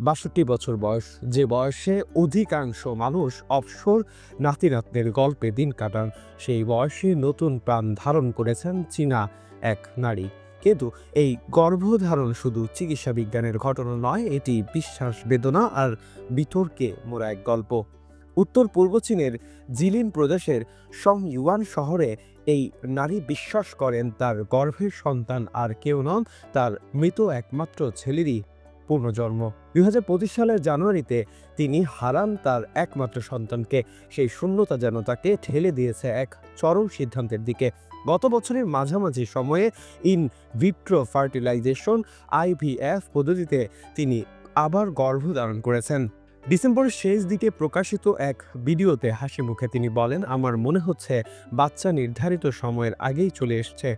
বাষট্টি বছর বয়স। যে বয়সে অধিকাংশ মানুষ অবসর নাতি নাতনের গল্পে দিন কাটান, সেই বয়সে নতুন প্রাণ ধারণ করেছেন চীনা এক নারী। কিন্তু এই গর্ভধারণ শুধু চিকিৎসা বিজ্ঞানের ঘটনা নয়, এটি বিশ্বাস বেদনা আর বিতর্কে মোরা এক গল্প। উত্তর পূর্ব চীনের জিলিন প্রদেশের সং ইউয়ান শহরে এই নারী বিশ্বাস করেন, তার গর্ভের সন্তান আর কেউ নন, তার মৃত একমাত্র ছেলেরই পুনর্জন্ম দুই হাজার পঁচিশ সালের জানুয়ারিতে তিনি হারান তার একমাত্র সন্তানকে। সেই শূন্যতা যেন তাকে ঠেলে দিয়েছে এক চরম সিদ্ধান্তের দিকে। গত বছরের মাঝামাঝি সময়ে ইন ভিট্রো ফার্টিলাইজেশন আইভিএফ পদ্ধতিতে তিনি আবার গর্ভধারণ করেছেন। ডিসেম্বরের শেষ দিকে প্রকাশিত এক ভিডিওতে হাসি মুখে তিনি বলেন, আমার মনে হচ্ছে বাচ্চা নির্ধারিত সময়ের আগেই চলে এসছে।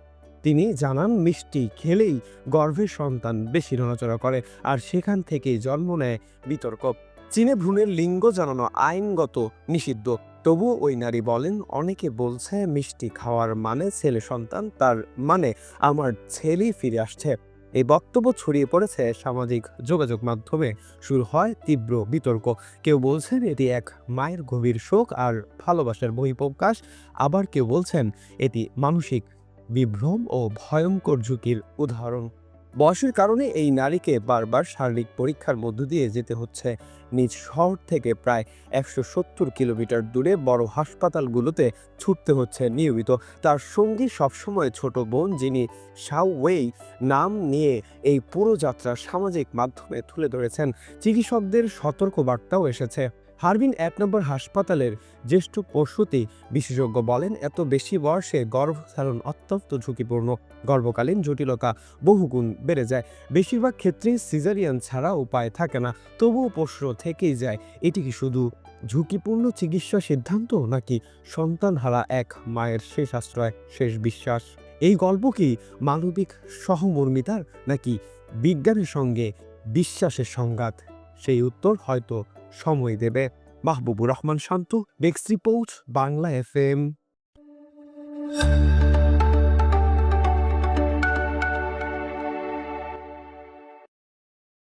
তিনি জানান, মিষ্টি খেলেই গর্ভের সন্তান বেশি নড়াচড়া করে আর সেখান থেকেই জন্ম নেয় বিতর্ক। চীনে ভ্রূণের লিঙ্গ জানানো আইনগত নিষিদ্ধ। তবুও ওই নারী বলেন, অনেকে বলছে মিষ্টি খাওয়ার মানে ছেলে সন্তান, তার মানে আমার ছেলেই ফিরে আসছে। এই বক্তব্য ছড়িয়ে পড়েছে সামাজিক যোগাযোগ মাধ্যমে। শুরু হয় তীব্র বিতর্ক। কেউ বলছেন, এটি এক মায়ের গভীর শোক আর ভালোবাসার বহিঃপ্রকাশ। আবার কেউ বলছেন, এটি মানসিক বিভ্রম ও ভয়ঙ্কর ঝুঁকির উদাহরণ। বয়সের কারণে এই নারীকে বারবার শারীরিক পরীক্ষার মধ্য দিয়ে যেতে হচ্ছে। নিজ শহর থেকে প্রায় একশো সত্তর কিলোমিটার দূরে বড় হাসপাতালগুলোতে ছুটতে হচ্ছে নিয়মিত। তার সঙ্গী সবসময় ছোট বোন যিনি শাও ওয়েই নাম নিয়ে এই পুরো যাত্রা সামাজিক মাধ্যমে তুলে ধরেছেন। চিকিৎসকদের সতর্ক বার্তাও এসেছে। হারবিন এক নম্বর হাসপাতালের জ্যেষ্ঠ প্রসূতি বিশেষজ্ঞ বলেন, এত বেশি বয়সে গর্ভধারণ অত্যন্ত ঝুঁকিপূর্ণ। গর্ভকালীন জটিলতা বহুগুণ বেড়ে যায়। বেশিরভাগ ক্ষেত্রেই সিজারিয়ান ছাড়া উপায় থাকে না। তবুও প্রশ্ন থেকেই যায়। এটি কি শুধু ঝুঁকিপূর্ণ চিকিৎসা সিদ্ধান্ত, নাকি সন্তানহারা এক মায়ের শেষ আশ্রয়, শেষ বিশ্বাস? এই গল্প কি মানবিক সহমর্মিতার, নাকি বিজ্ঞানের সঙ্গে বিশ্বাসের সংঘাত? সেই উত্তর হয়তো সময় দেবে। মাহবুবুর রহমান শান্ত বেক্সি পৌঁছ বাংলা এফ এম